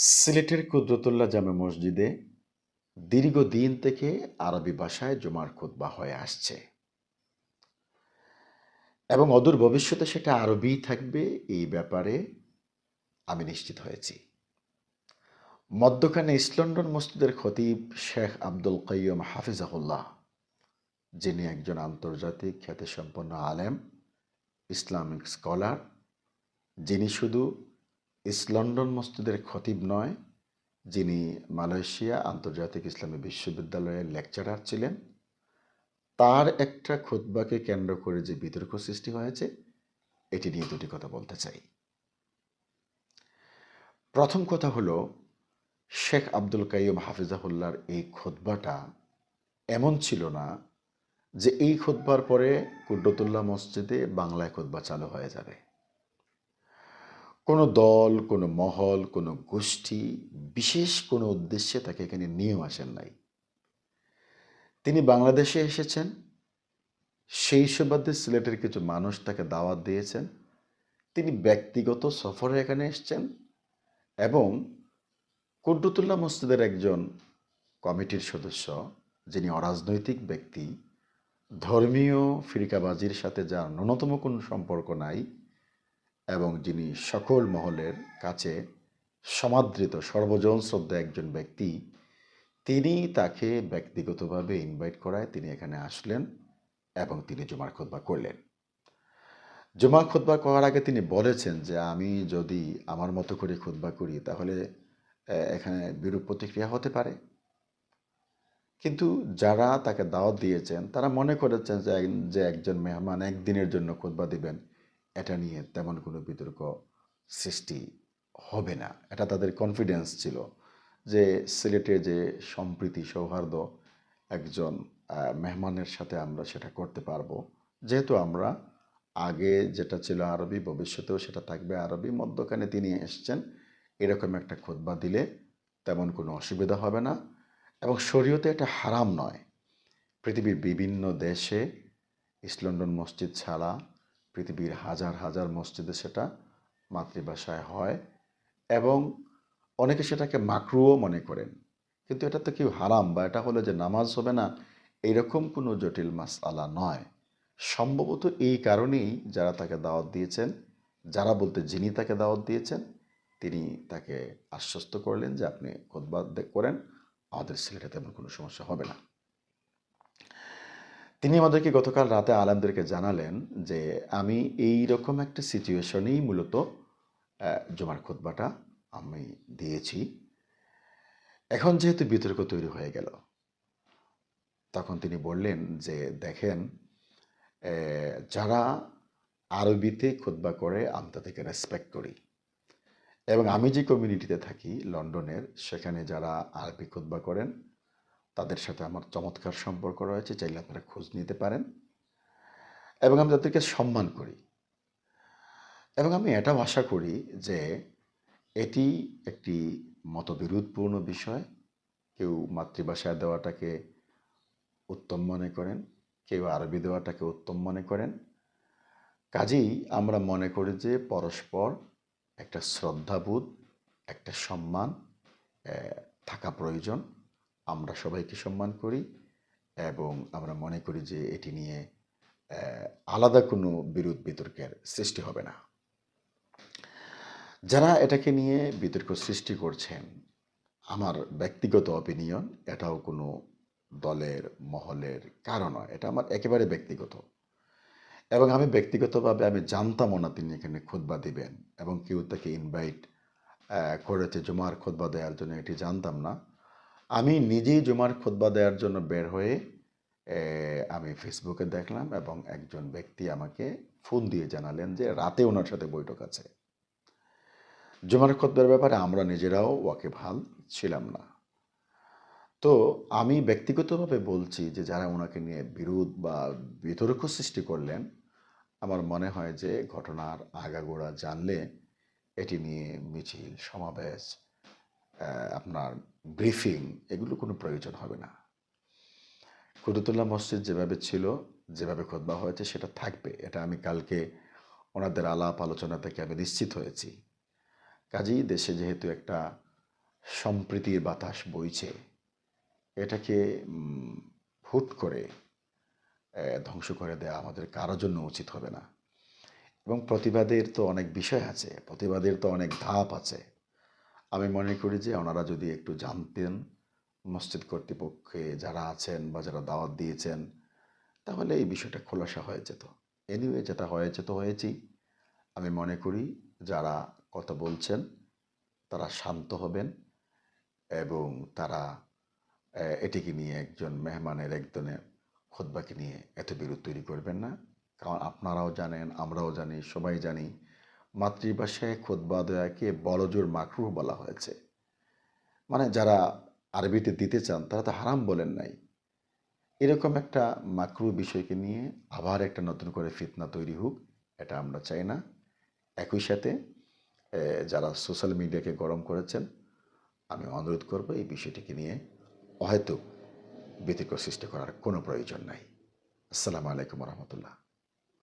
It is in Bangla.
সিলেটের কুদরতুল্লাহ জামে মসজিদে দীর্ঘদিন থেকে আরবি ভাষায় জুমার খুতবা হয়ে আসছে। এবং অদূর ভবিষ্যতে সেটা আরবি থাকবে এই ব্যাপারে আমি নিশ্চিত হয়েছি। মধ্যখানে ইস্ট লন্ডন মসজিদের খতিব শেখ আব্দুল কাইয়ুম হাফিজাহুল্লাহ, যিনি একজন আন্তর্জাতিক খ্যাতিসম্পন্ন আলেম, ইসলামিক স্কলার, যিনি শুধু ইস্ট লন্ডন মসজিদের খতিব নয়, যিনি মালয়েশিয়া আন্তর্জাতিক ইসলামী বিশ্ববিদ্যালয়ের লেকচারার ছিলেন। তার একটা খুতবাকে কেন্দ্র করে যে বিতর্ক সৃষ্টি হয়েছে, এটি নিয়ে দুটি কথা বলতে চাই। প্রথম কথা হলো, শেখ আব্দুল কাইয়ুম হাফিজাহুল্লার এই খুতবাটা এমন ছিল না যে এই খুতবার পরে কুদ্দতুল্লাহ মসজিদে বাংলায় খুতবা চালু হয়ে যাবে। কোনো দল, কোনো মহল, কোনো গোষ্ঠী, বিশেষ কোনো উদ্দেশ্যে তাকে এখানে নিয়েও আসেন নাই। তিনি বাংলাদেশে এসেছেন, সেই সুবাদে সিলেটের কিছু মানুষ তাকে দাওয়াত দিয়েছেন, তিনি ব্যক্তিগত সফরে এখানে এসেছেন এবং কুদ্দুতুল্লাহ মসজিদের একজন কমিটির সদস্য, যিনি অরাজনৈতিক ব্যক্তি, ধর্মীয় ফিরিকাবাজির সাথে যার ন্যূনতম কোনো সম্পর্ক নাই এবং যিনি সকল মহলের কাছে সমাদৃত, সর্বজন শ্রদ্ধা একজন ব্যক্তি, তিনি তাকে ব্যক্তিগতভাবে ইনভাইট করায় তিনি এখানে আসলেন এবং তিনি জুমার খোদবা করলেন। জুমার খোদবা করার আগে তিনি বলেছেন যে, আমি যদি আমার মতো করে খোদবা করি, তাহলে এখানে বিরূপ প্রতিক্রিয়া হতে পারে। কিন্তু যারা তাকে দাওয়াত দিয়েছেন, তারা মনে করেছেন যে যে একজন মেহমান একদিনের জন্য খোদবা দিবেন। এটা নিয়ে তেমন কোনো বিতর্ক সৃষ্টি হবে না। এটা তাদের কনফিডেন্স ছিল যে সিলেটে যে সম্প্রীতি সৌহার্দ্য একজন মেহমানের সাথে আমরা সেটা করতে পারব। যেহেতু আমরা আগে যেটা ছিল আরবি, ভবিষ্যতেও সেটা থাকবে আরবি, মধ্যখানে তিনি এসছেন, এরকম একটা খোদবা দিলে তেমন কোনো অসুবিধা হবে না এবং শরীয়তে এটা হারাম নয়। পৃথিবীর বিভিন্ন দেশে ইস্ট লন্ডন মসজিদ ছাড়া পৃথিবীর হাজার হাজার মসজিদে সেটা মাতৃভাষায় হয় এবং অনেকে সেটাকে মাকরুও মনে করেন। কিন্তু এটা তো কেউ হারাম বা এটা হলো যে নামাজ হবে না, এরকম কোনো জটিল মাস আলা নয়। সম্ভবত এই কারণেই যারা তাকে দাওয়াত দিয়েছেন, যারা বলতে যিনি তাকে দাওয়াত দিয়েছেন, তিনি তাকে আশ্বস্ত করলেন যে আপনি খোদবাদ করেন, আমাদের সিলেটে তেমন কোনো সমস্যা হবে না। তিনি আমাদেরকে গতকাল রাতে আলামদেরকে জানালেন যে, আমি এই রকম একটা সিচুয়েশনেই মূলত জুমার খোদবাটা আমি দিয়েছি। এখন যেহেতু বিতর্ক তৈরি হয়ে গেল, তখন তিনি বললেন যে, দেখেন যারা আরবিতে খোদবা করে, আমি তাদেরকে রেসপেক্ট করি। এবং আমি যে কমিউনিটিতে থাকি, লন্ডনের, সেখানে যারা আরবি খোদবা করেন তাদের সাথে আমার চমৎকার সম্পর্ক রয়েছে, চাইলে আপনারা খোঁজ নিতে পারেন। এবং আমি তাদেরকে সম্মান করি। এবং আমি এটাও আশা করি যে এটি একটি মতবিরোধপূর্ণ বিষয়। কেউ মাতৃভাষায় দেওয়াটাকে উত্তম মনে করেন, কেউ আরবি দেওয়াটাকে উত্তম মনে করেন। কাজেই আমরা মনে করি যে পরস্পর একটা শ্রদ্ধাবোধ, একটা সম্মান থাকা প্রয়োজন। আমরা সবাইকে সম্মান করি এবং আমরা মনে করি যে এটি নিয়ে আলাদা কোনো বিরোধ বিতর্কের সৃষ্টি হবে না। যারা এটাকে নিয়ে বিতর্ক সৃষ্টি করছেন, আমার ব্যক্তিগত অপিনিয়ন এটাও কোনো দলের, মহলের কারণ নয়, এটা আমার একেবারে ব্যক্তিগত। এবং আমি ব্যক্তিগতভাবে আমি জানতামও না তিনি এখানে খোদবা দিবেন এবং কেউ তাকে ইনভাইট করেছে, জুমার খোদবা দেওয়ার জন্য এটি জানতাম না। আমি নিজেই জুমার খোদবা দেওয়ার জন্য বের হয়ে আমি ফেসবুকে দেখলাম এবং একজন ব্যক্তি আমাকে ফোন দিয়ে জানালেন যে রাতে ওনার সাথে বৈঠক আছে। জুমার খোদবার ব্যাপারে আমরা নিজেরাও ওয়াকে ভালো ছিলাম না। তো আমি ব্যক্তিগতভাবে বলছি যে যারা ওনাকে নিয়ে বিরোধ বা বিতর্ক সৃষ্টি করলেন, আমার মনে হয় যে ঘটনার আগাগোড়া জানলে এটি নিয়ে মিছিল, সমাবেশ আপনার ব্রিফিং, এগুলো কোনো প্রয়োজন হবে না। কুতুতুল্লাহ মসজিদ যেভাবে ছিল, যেভাবে খোদবা হয়েছে, সেটা থাকবে। এটা আমি কালকে ওনাদের আলাপ আলোচনা থেকে আমি নিশ্চিত হয়েছি। কাজেই দেশে যেহেতু একটা সম্প্রীতির বাতাস বইছে, এটাকে হুট করে ধ্বংস করে দেওয়া আমাদের কারও জন্য উচিত হবে না। এবং প্রতিবাদের তো অনেক বিষয় আছে, প্রতিবাদের তো অনেক ধাপ আছে। আমি মনে করি যে ওনারা যদি একটু জানতেন মসজিদ কর্তৃপক্ষে যারা আছেন বা যারা দাওয়াত দিয়েছেন, তাহলে এই বিষয়টা খোলাসা হয়ে যেত। এনিওয়ে যেটা হয়েছে তো হয়েছি আমি মনে করি যারা কথা বলছেন, তারা শান্ত হবেন এবং তারা এটিকে নিয়ে একজন মেহমানের একজনের খোদবাকে নিয়ে এত বিরোধ তৈরি করবেন না। কারণ আপনারাও জানেন, আমরাও জানি, সবাই জানি মাতৃভাষায় খোদবা দেয়াকে বড়জোর মাকরুহ বলা হয়েছে। মানে যারা আরবিতে দিতে চান, তারা তো হারাম বলেন নাই। এরকম একটা মাকরু বিষয়কে নিয়ে আবার একটা নতুন করে ফিতনা তৈরি হোক, এটা আমরা চাই না। একই সাথে যারা সোশ্যাল মিডিয়াকে গরম করেছেন, আমি অনুরোধ করব এই বিষয়টিকে নিয়ে হয়তো ব্যতিক্রম সৃষ্টি করার কোনো প্রয়োজন নাই। আসসালামু আলাইকুম রহমতুল্লাহ।